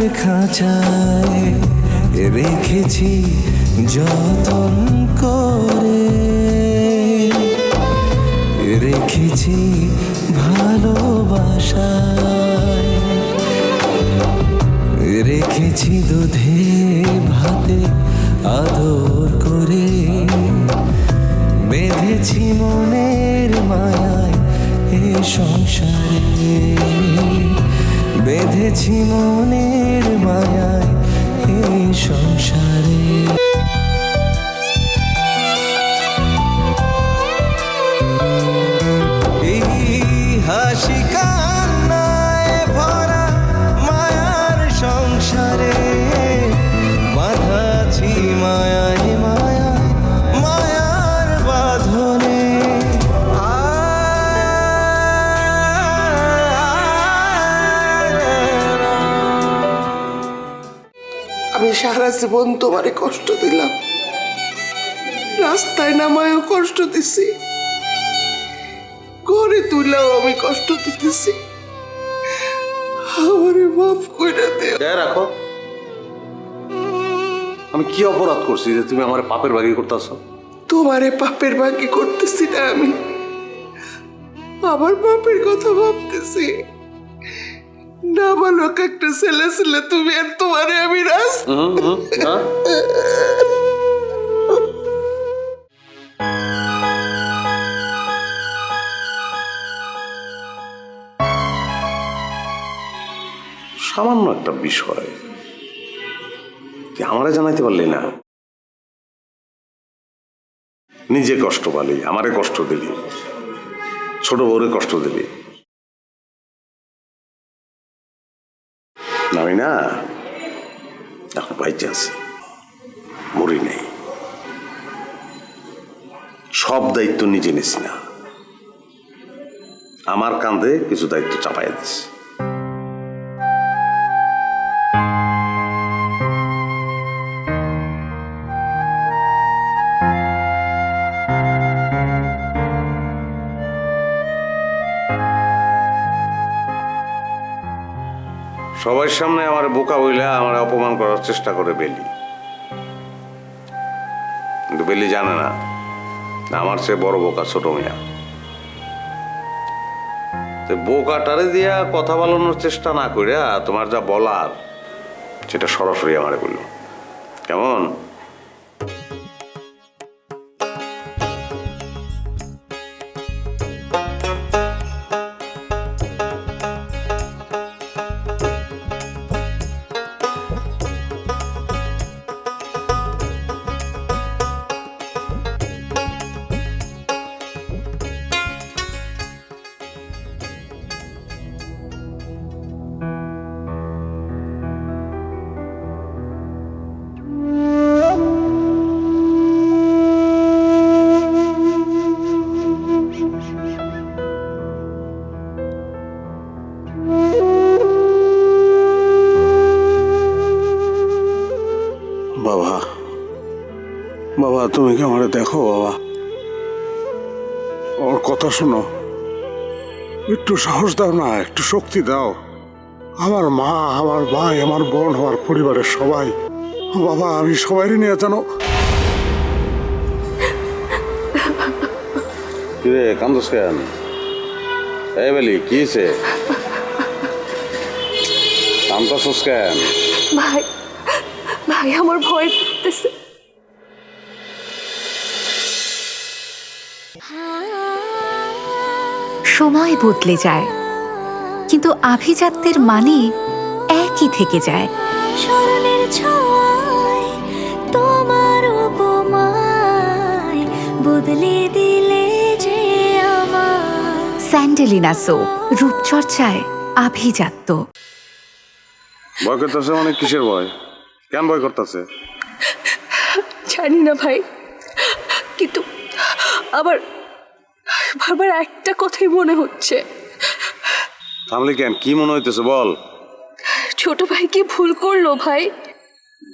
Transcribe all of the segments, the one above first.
সোনার খাঁচায় রেখেছি যতন করে। রেখেছি ভালোবাসায়। রেখেছি দুধে ভাতে আদর করে। বেঁধেছি মনের মায়ায় এ সংসারে। বেঁধেছি মনের মায়ায় এই সংসারে। জীবন তোমারে কষ্ট দিলাম। রাস্তায় নামায়ও কষ্ট দিছি। ঘরে তুলেও আমি কষ্ট দিতেছি। আমারে মাফ করে রাখো। আমি কি অপরাধ করছি যে তুমি আমার পাপের বাগি করতেছো? তোমারে পাপের বাকি করতেছি না আমি। আমার বাপের কথা ভাবতেছি। বালক একটা ছেলে ছেলে, তুমি আর তোমারে আমি সামান্য একটা বিষয়। আমারে জানাইতে পারলি না? নিজে কষ্ট পালি, আমারে কষ্ট দিলি। ছোট বউরে কষ্ট দিলি। না, না? এখন বাইচে চান্স মরি নেই। সব দায়িত্ব নিজে নিস না। আমার কাঁধে কিছু দায়িত্ব চাপাই দিস। সবার সামনে আমার বোকা বইলে আমার অপমান করার চেষ্টা করে বেলি। কিন্তু বেলি জানে না, আমার সে বড় বোকা ছোট মিয়া। বোকাটারে দিয়া কথা বলানোর চেষ্টা না করিয়া তোমার যা বলার, সেটা সরাসরি আমারে বলল। তুমি আমারে দেখো বাবা। ওর কথা শোনো। একটু সাহস দাও না একটু শক্তি দাও। আমার মা আমার ভাই আমার বোন আমার পরিবারের সবাই বাবা আমি সবাই নিয়ে জানো কিরে কান্দস কেন? এই বলি কি সে কান্দস কেন? ভাই ভাই আমার ভয় করতেছে সময় বদলে যায়। কিন্তু আভিজাত্যের মানে একই থেকে যায়। স্মরণের তোমার উপমায় বদলে দিলে যে আমার স্যান্ডেলিনা সো রূপচর্চায় আভিজাত্য। ভয় করতেছে মানে কিসের ভয়? কেন ভয় করতেছে? জানি না ভাই কিন্তু আবার বারবার একটা কথাই মনে হচ্ছে। থামলি কেন? কি মনে হইতেছে বল? ছোট ভাই কি ভুল করল ভাই?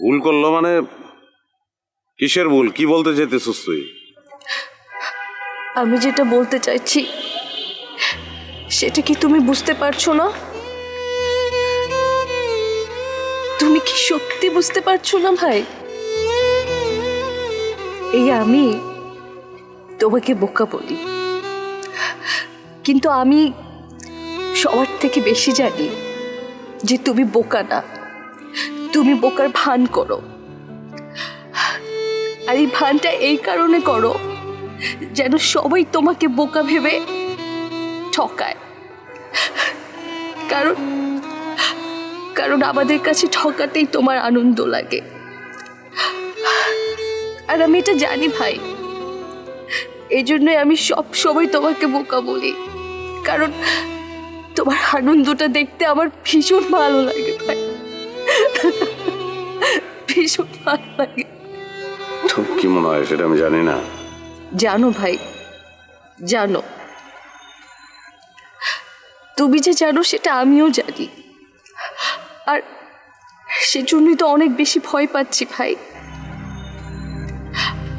ভুল করল মানে কিসের ভুল? কি বলতে চাইতেছিস তুই? আমি যেটা বলতে চাইছি সেটা কি তুমি বুঝতে পারছ না? তুমি কি সত্যি বুঝতে পারছ না ভাই? এই আমি তোমাকে বোকা বলি। কিন্তু আমি সবার থেকে বেশি জানি যে তুমি বোকা না। তুমি বোকার ভান করো। আর এই ভানটা এই কারণে করো যেন সবাই তোমাকে বোকা ভেবে ঠকায়। কারণ কারণ আমাদের কাছে ঠকাতেই তোমার আনন্দ লাগে। আর আমি এটা জানি ভাই। এই জন্যই আমি সব সময় তোমাকে বোকা বলি। কারণ তোমার আনন্দটা দেখতে আমার ভীষণ ভালো লাগে ভাই ভীষণ ভালো লাগে। কি মনে হয় সেটা আমি জানি না। জানো ভাই জানো। তুমি যে জানো সেটা আমিও জানি। আর সেজন্যই তো অনেক বেশি ভয় পাচ্ছি ভাই।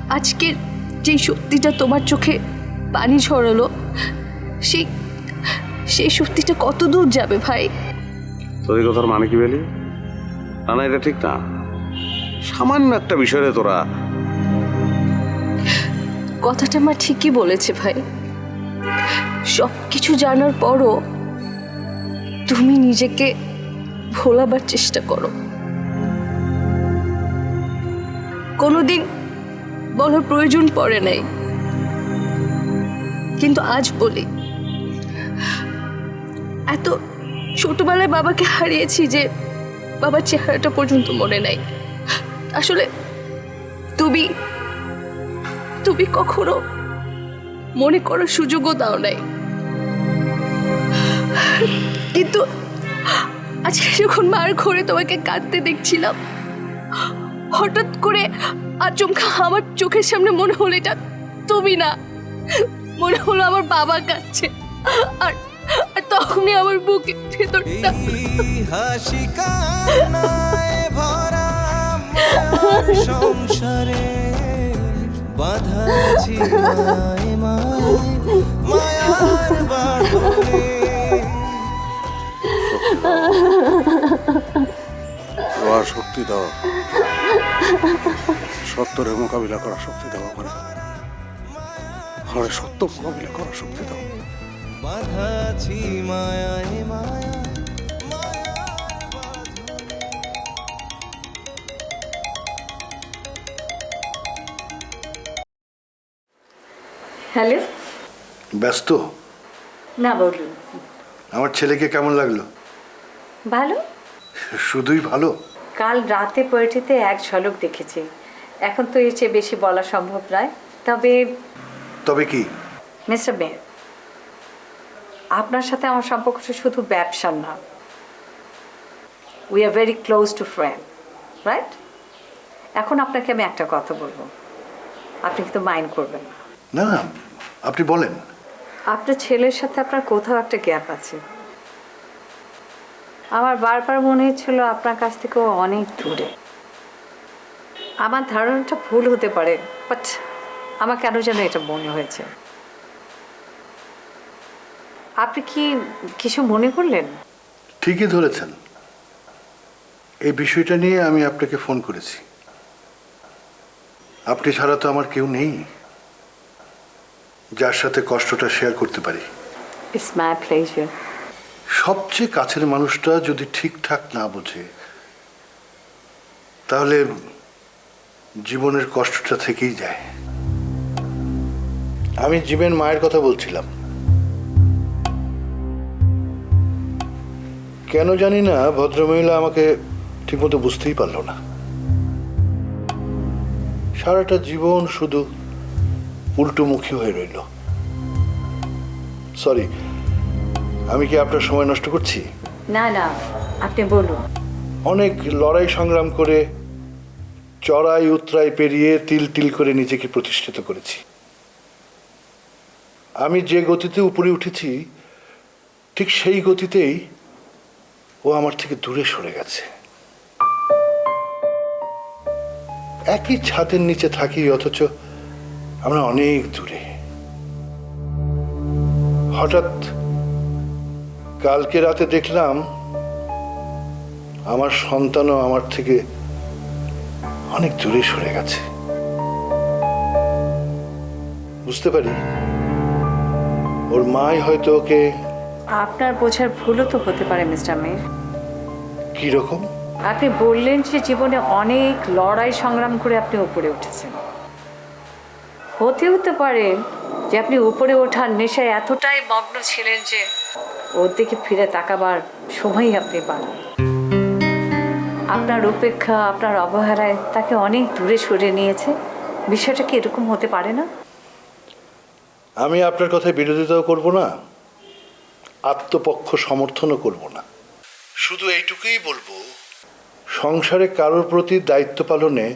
আজকের যেই সত্যিটা তোমার চোখে পানি ঝরালো সেই সেই সত্যিটা কত দূর যাবে ভাই? তোর কথার মানে কি বলি? না না এটা ঠিক না। সামান্য একটা বিষয়ে তোরা কথাটা মা ঠিকই বলেছে ভাই। সব কিছু জানার পরও তুমি নিজেকে ভোলাবার চেষ্টা করো। কোনোদিন বলার প্রয়োজন পড়ে নাই। কিন্তু আজ বলি এত ছোটবেলায় বাবাকে হারিয়েছি যে বাবার চেহারাটা পর্যন্ত মনে নাই। আসলে তুমি তুমি কখনো মনে করার সুযোগও দাও নাই। কিন্তু আজকে যখন মার ঘরে তোমাকে কাঁদতে দেখছিলাম, হঠাৎ করে আচমকা আমার চোখের সামনে মনে হলো এটা তুমি না। মনে হলো আমার বাবা কাঁদছে। আর আর তখনই আমার ভেতরটা এই হাসি কান্নায় ভরা মায়ার সংসারে বাধা মায়ার বাঁধনে। শক্তি দাও। সত্যের মোকাবিলা করার শক্তি দাও আমার আমার সত্য মোকাবিলা করার শক্তি দাও। বাধা আছি মায়ায় মায়া হ্যালো? ব্যস্ত? না বলুন। আমার ছেলেকে কেমন লাগল? ভালো? শুধুই ভালো? কাল রাতে পোয়েট্রিতে এক ঝলক দেখেছি। এখন তো এর চেয়ে বেশি বলা সম্ভব নয়। তবে তবে কি? মিস্টার মেয়ের আপনার সাথে আমার সম্পর্কটা শুধু ব্যবসার না। We are very close to friend right এখন আপনাকে আমি একটা কথা বলব। আপনি কিন্তু মাইন্ড করবেন না। না না আপনি বলেন। আপনার ছেলের সাথে আপনার কোথাও একটা গ্যাপ আছে। আমার বারবার মনে হচ্ছিল আপনার কাছ থেকেও অনেক দূরে। আমার ধারণাটা ভুল হতে পারে বাট আমার কেন যেন এটা মনে হয়েছে? আপনি কি কিছু মনে করলেন? ঠিকই ধরেছেন। এই বিষয়টা নিয়ে আমি আপনাকে ফোন করেছি। আপনি ছাড়া তো আমার কেউ নেই। যার সাথে কষ্টটা শেয়ার করতে পারি। ইটস মাই প্লেজার সবচেয়ে কাছের মানুষটা যদি ঠিকঠাক না বোঝে তাহলে জীবনের কষ্টটা থেকেই যায়। আমি জীবেন মায়ের কথা বলছিলাম। কেন জানি না ভদ্রমহিলা আমাকে ঠিকমতো বুঝতেই পারল না। সারাটা জীবন শুধু উল্টোমুখী হয়ে রইল। সরি আমি কি আপনার সময় নষ্ট করছি? না না আপনি বলুন। অনেক লড়াই সংগ্রাম করে চড়াই উতরাই পেরিয়ে তিল তিল করে নিজেকে প্রতিষ্ঠিত করেছি। আমি যে গতিতে উপরে উঠেছি ঠিক সেই গতিতেই ও আমার থেকে দূরে সরে গেছে। একই ছাদের নিচে থাকি, অথচ আমরা অনেক দূরে। হঠাৎ কালকে রাতে দেখলাম আমার সন্তানও আমার থেকে অনেক দূরে সরে গেছে। বুঝতে পারি? ওর মাই হয়তো ওকে আপনার বোঝার ভুলও তো হতে পারে, মিস্টার মেয়ের কি রকম আপনি বললেন যে জীবনে অনেক লড়াই সংগ্রাম করে আপনি উপরে উঠেছেন। হতে হতে পারে যে আপনি উপরে ওঠার নেশায় এতটাই মগ্ন ছিলেন যে ওর দিকে ফিরে তাকাবার সময়ই আপনি পান আপনার উপেক্ষা আপনার অবহেলায় তাকে অনেক দূরে সরে নিয়েছে। বিষয়টা কি এরকম হতে পারে না? আমি আপনার কথায় বিরোধিতাও করব না আত্মপক্ষ সমর্থনও করব না। শুধু এইটুকুই বলব। সংসারে কারোর প্রতি দায়িত্ব পালনে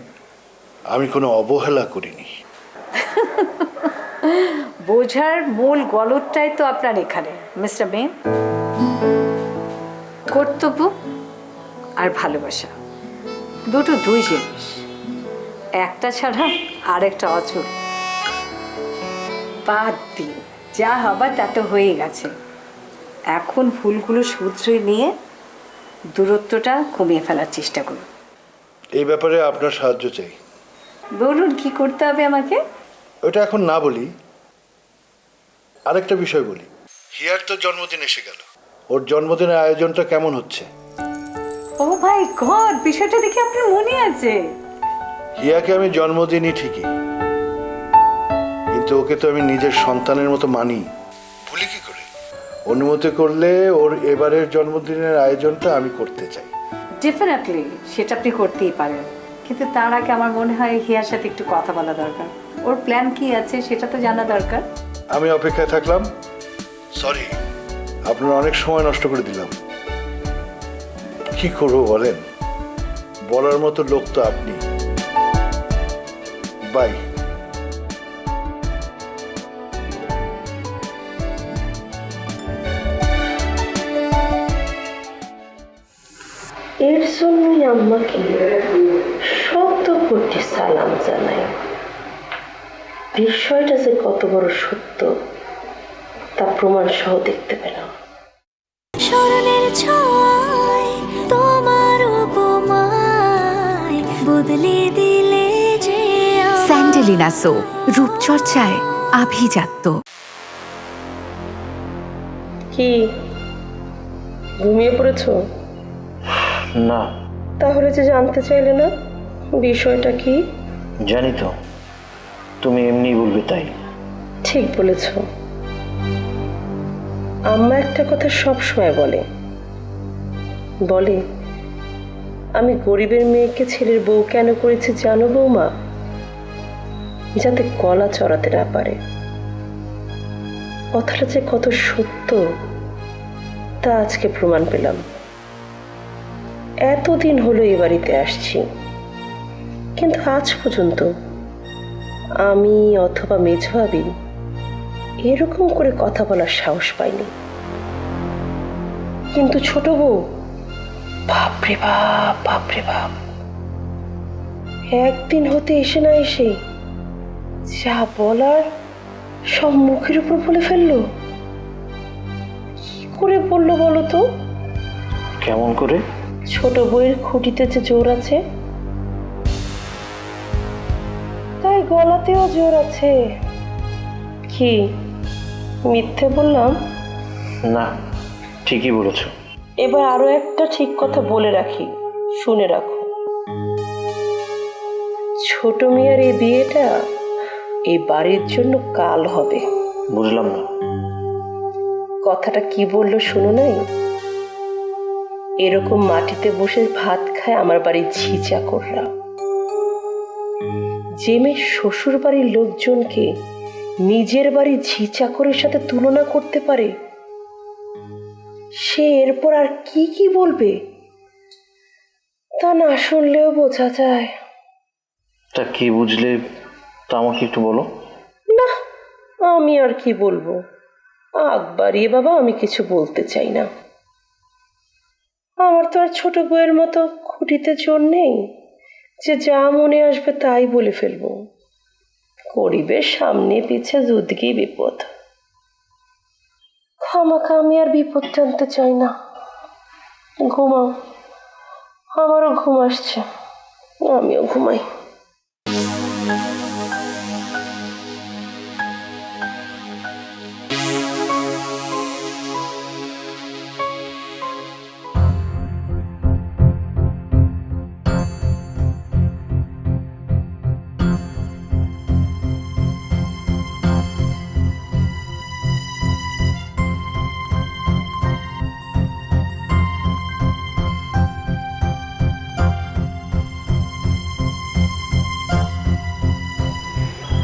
আমি কোনো অবহেলা করিনি। বোঝার মূল গলদটাই তো আপনার এখানে মিস্টার মেন কর্তব্য আর ভালোবাসা। দুটো দুই জিনিস। একটা ছাড়া আরেকটা অচল। বাদ দিন যা হবার তা তো হয়ে গেছে। এখন ফুলগুলো শুধরে নিয়ে দূরত্বটা কমিয়ে ফেলার চেষ্টা করুন। এই ব্যাপারে আপনার সাহায্য চাই। বলুন কি করতে হবে আমাকে? ওটা এখন না বলি আরেকটা বিষয় বলি। হিয়ার তো জন্মদিন এসে গেল। ওর জন্মদিনের আয়োজনটা কেমন হচ্ছে? ও ভাই গড বিষয়টা দেখে আপনার মনে আছে। হিয়াকে আমি জন্মদিনই ঠিকই কিন্তু ওকে তো আমি নিজের সন্তানের মতো মানি। ভুলি কি করে? অনুমতি করলে ওর এবারের জন্মদিনের আয়োজনটা আমি করতে চাই। ডেফিনেটলি সেটা আপনি করতেই পারেন। কিন্তু তার আগে আমার মনে হয় হিয়ার সাথে একটু কথা বলা দরকার। ওর প্ল্যান কি আছে সেটা তো জানা দরকার। আমি অপেক্ষায় থাকলাম। সরি আপনার অনেক সময় নষ্ট করে দিলাম। কি করব বলেন? বলার মতো লোক তো আপনি। বাই আম্মাকে শব্দ কোটি সালাম জানাই। বিষয়টা যে কত বড় সত্য তা প্রমাণ সহ দেখতে পেলাম। স্মরণের ছয় তোমার উপমায় বদলে দিলে যে। স্যান্ডেলিনা সো রূপচর্চায় আভিজাত্য। কি? ঘুমিয়ে পড়েছো? না। তাহলে যে জানতে চাইলে না বিষয়টা কি? জানি তো। তুমি এমনি বলবে তাই। ঠিক বলেছ। আম্মা একটা কথা সব সময় বলে। বলে আমি গরিবের মেয়েকে ছেলের বউ কেন করেছি জানো বৌমা? যাতে গলা চড়াতে না পারে। কথাটা যে কত সত্য তা আজকে প্রমাণ পেলাম। এতদিন হলো এ বাড়িতে আসছি। কিন্তু আজ পর্যন্ত আমি অথবা মেঝভাবি এরকম করে কথা বলার সাহস পাইনি। কিন্তু ছোট বউ, বাপরে বাপ বাপরে বাপ। একদিন হতে এসে না এসে যা বলার সব মুখের উপর বলে ফেলল। কি করে বলল বলো তো? কেমন করে? ছোট বইয়ের খুঁটিতে যে জোর আছে তাই গলাতেও জোর আছে। কি মিথ্যে বললাম? না ঠিকই বলেছ। এবার আরও একটা ঠিক কথা বলে রাখি শুনে রাখো। ছোট মেয়ের এই বিয়েটা এই বাড়ির জন্য কাল হবে। বুঝলাম না। কথাটা কি বলল শুনো নাই? এরকম মাটিতে বসে ভাত খায় আমার বাড়ির ঝি চাকররা যে মেয়ে শ্বশুর বাড়ির লোকজনকে নিজের বাড়ির ঝি চাকরের সাথে তুলনা করতে পারে সে এরপর আর কি কি বলবে? তা না শুনলেও বোঝা যায়। তা কি বুঝলে তা আমাকে একটু বলো। না আমি আর কি বলব? আগ বাড়িয়ে বাবা আমি কিছু বলতে চাই না। আমার তো আর ছোট বউয়ের মতো খুঁটিতে চোর নেই। যে যা মনে আসবে তাই বলে ফেলব। করিবে সামনে পিছে দুদিকেই বিপদ। খামাখা আমি আর বিপদ জানতে চাই না। ঘুমাও। আমারও ঘুম আসছে। আমিও ঘুমাই।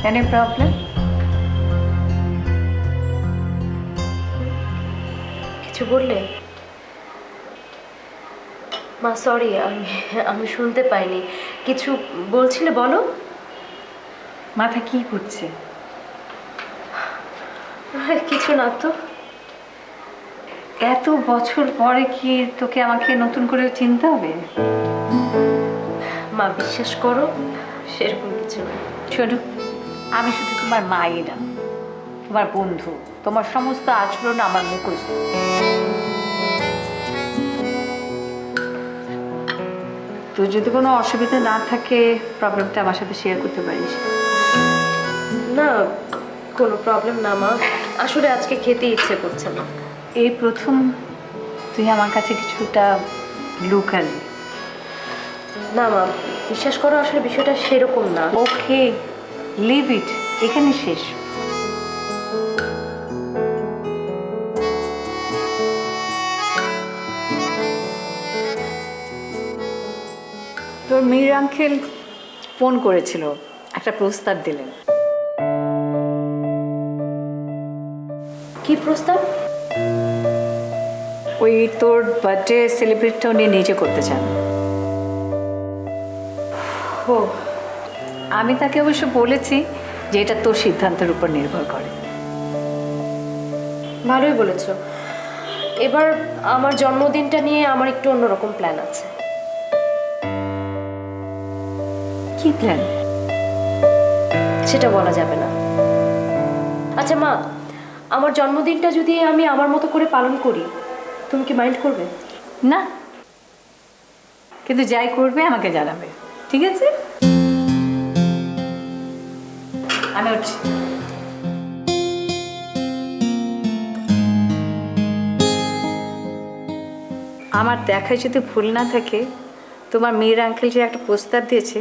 এনি প্রবলেম কিছু বললে? মা সরি আমি আমি শুনতে পাইনি। কিছু বলছিলে বলো? মাথা কি করছে? কিছু না তো। এত বছর পরে কি তোকে আমাকে নতুন করে চিনতে হবে? মা বিশ্বাস করো সেরকম কিছু না। আমি শুধু তোমার মাই না তোমার বন্ধু তোমার সমস্ত আচরণ আমার মুখস্থ। তোর যদি কোনো অসুবিধা না থাকে প্রবলেমটা আমার সাথে শেয়ার করতে পারিস। না কোনো প্রবলেম না মা। আসলে আজকে খেতে ইচ্ছে করছে না। এই প্রথম তুই আমার কাছে কিছুটা লুকালি। না মা বিশ্বাস করো আসলে বিষয়টা সেরকম না। ওকে লিভ ইট এখানে শেষ। তোর মীর আঙ্কেল ফোন করেছিল, একটা প্রস্তাব দিলেন। কি প্রস্তাব? ওই তোর বার্থডে সেলিব্রেটটা উনি নিজে করতে চান। ও। আমি তাকে অবশ্য বলেছি যে এটা তোর সিদ্ধান্তের উপর নির্ভর করে। ভালোই বলেছ। এবার আমার জন্মদিনটা নিয়ে আমার একটু অন্যরকম প্ল্যান আছে। কি প্ল্যান সেটা বলা যাবে না। আচ্ছা মা আমার জন্মদিনটা যদি আমি আমার মতো করে পালন করি তুমি কি মাইন্ড করবে? না। কিন্তু যাই করবে আমাকে জানাবে। ঠিক আছে? আমি উঠছি। আমার দেখায় যদি ভুল না থাকে, তোমার মেয়ের আঙ্কেল যে একটা প্রস্তাব দিয়েছে,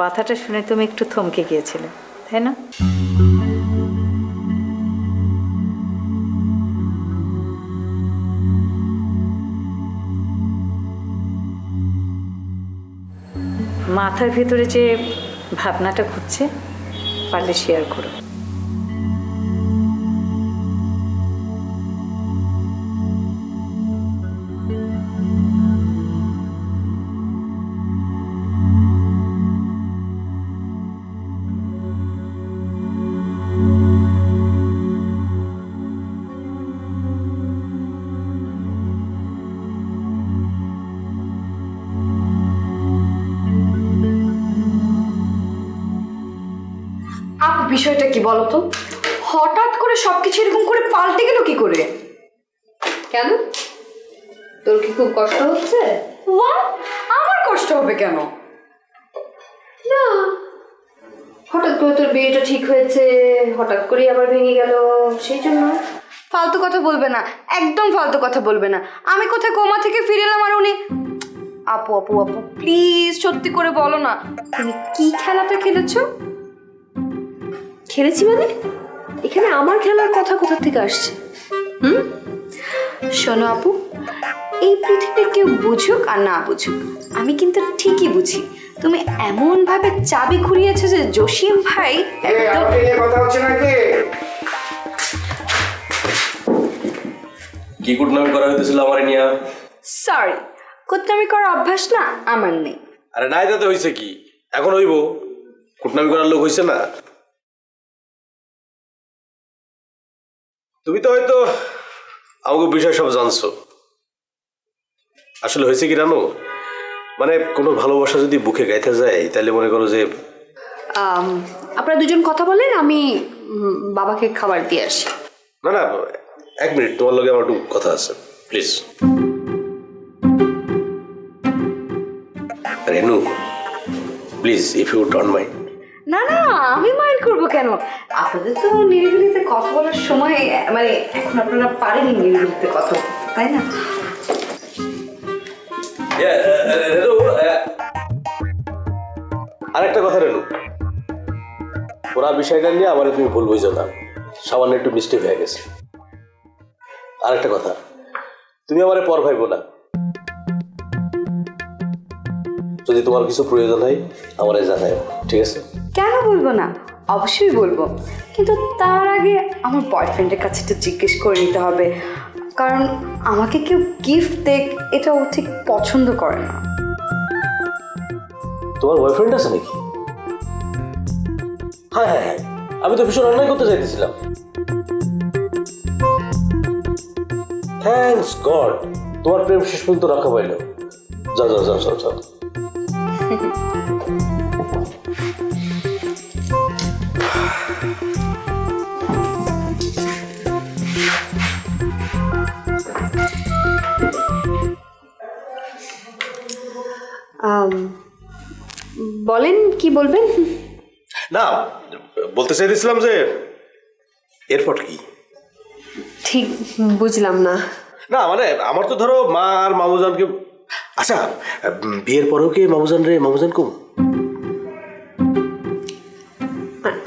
কথাটা শুনে তুমি একটু থমকে গিয়েছিলে, তাই না? মাথার ভিতরে যে ভাবনাটা ঘুরছে পারলে শেয়ার করো। কি বলতো? হঠাৎ করে সবকিছু এরকম করে পাল্টে গেল কি করে? কেন? তোর কি খুব কষ্ট হচ্ছে? আমার কষ্ট হবে কেন? না। হঠাৎ করে তোর বিয়েটা ঠিক হয়েছে, হঠাৎ করে আবার ভেঙে গেল, সেই জন্য। ফালতু কথা বলবে না, একদম ফালতু কথা বলবে না। আমি কোথায় কোমা থেকে ফিরে এলাম আর উনি? আপু আপু আপু প্লিজ সত্যি করে বলো না। তুমি কি খেলাটা খেলেছো? খেলেছি মানে? এখানে আমার খেলার কথা কোথা থেকে আসছে? হুম? শোনো আপু এই পৃথিবীর কেউ বুঝুক আর না বুঝুক আমি কিন্তু ঠিকই বুঝি। তুমি এমন ভাবে চাবি ঘুরিয়েছো যে জসিম ভাই একদম কথা হচ্ছে নাকি? কি কুটনামি করা হইতেছিল আমার নিয়া? সরি কোত্তামি করার অভ্যাস না আমার নেই। আরে নাই তাতে হইছে কি? এখন হইব? কুটনামি করার লোক হইছে না? তুমি তো হয়তো আমাকে বিষয় সব জানছো। আসলে হয়েছে কি জানো? মানে কোনো ভালোবাসা যদি বুকে গাইতে যায় তাহলে মনে করো যে আপনারা দুজন কথা বলেন আমি বাবাকে খাবার দিয়ে আসি। না না এক মিনিট তোমার লগে আমার একটু কথা আছে please Renu please if you don't mind না না, আমি মাইন্ড করব কেন? আপনাদের তো নিরিবিলিতে কথা বলার সময় মানে এখন আপনারা পারেনি নিরিবিলিতে কথা বলতে, তাই না? আরেকটা কথা রেনু। ওরা বিষয়টা নিয়ে আমার তুমি ভুল বুঝো না। সামান্য একটু মিস্টেক হয়ে গেছে। আরেকটা কথা, তুমি আমারে পর ভাইবো না। যদি তোমার কিছু প্রয়োজন হয় আমারে জানাই ঠিক আছে? কেন বলব না? অবশ্যই বলব। কিন্তু তার আগে আমার বয়ফ্রেন্ডের কাছে একটু জিজ্ঞেস করে নিতে হবে। কারণ আমাকে কেউ গিফট দেখ এটা ও ঠিক পছন্দ করে না। তোমার বয়ফ্রেন্ড আছে নাকি? হ্যাঁ হ্যাঁ হ্যাঁ। আমি তো ভীষণ অন্যায় করতে চাইতেছিলাম। থ্যাংকস গড তোমার প্রেম শেষ পর্যন্ত রক্ষা পাইল। যাও যাও যাও যাও যাও। বলেন কি বলবেন? না বলতে চাইতেছিলাম যে এরপর কি? ঠিক বুঝলাম না। না মানে আমার তো ধরো মা আর মামুজানকে আচ্ছা বিয়ের পরেও কি মামুজান রে মামুজান কম?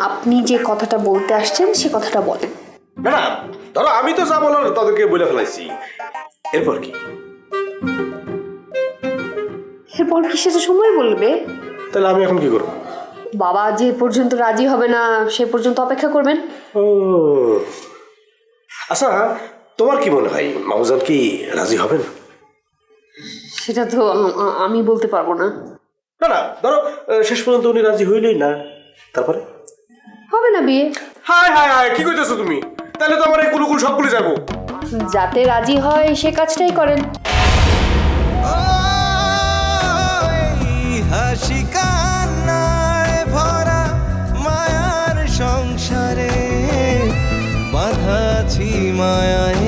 আপনি যে কথাটা বলতে আসছেন সে কথাটা বলেন। না না ধরো আমি তো যা বলার তাদেরকে বলে ফেলাইছি। এরপর কি? এরপর কি সেটা সময় বলবে? তাহলে আমি এখন কি করব? বাবা যে পর্যন্ত রাজি হবে না সে পর্যন্ত অপেক্ষা করবেন। ও। আচ্ছা তোমার কি মনে হয় মামুজান কি রাজি হবেন? সেটা তো আমি বলতে পারব না। না না ধরো শেষ পর্যন্ত উনি রাজি হইলেই না তারপরে? হবে না বিয়ে। হাই হাই হাই কি কইতেছো তুমি? তাহলে তো আমার এই কুলুকুল সব ভুলে যাব। যাতে রাজি হয় সে কাজটাই করেন। হাসি কান্নায় ভরা মায়ার সংসারে বাঁধা আছি মায়ায়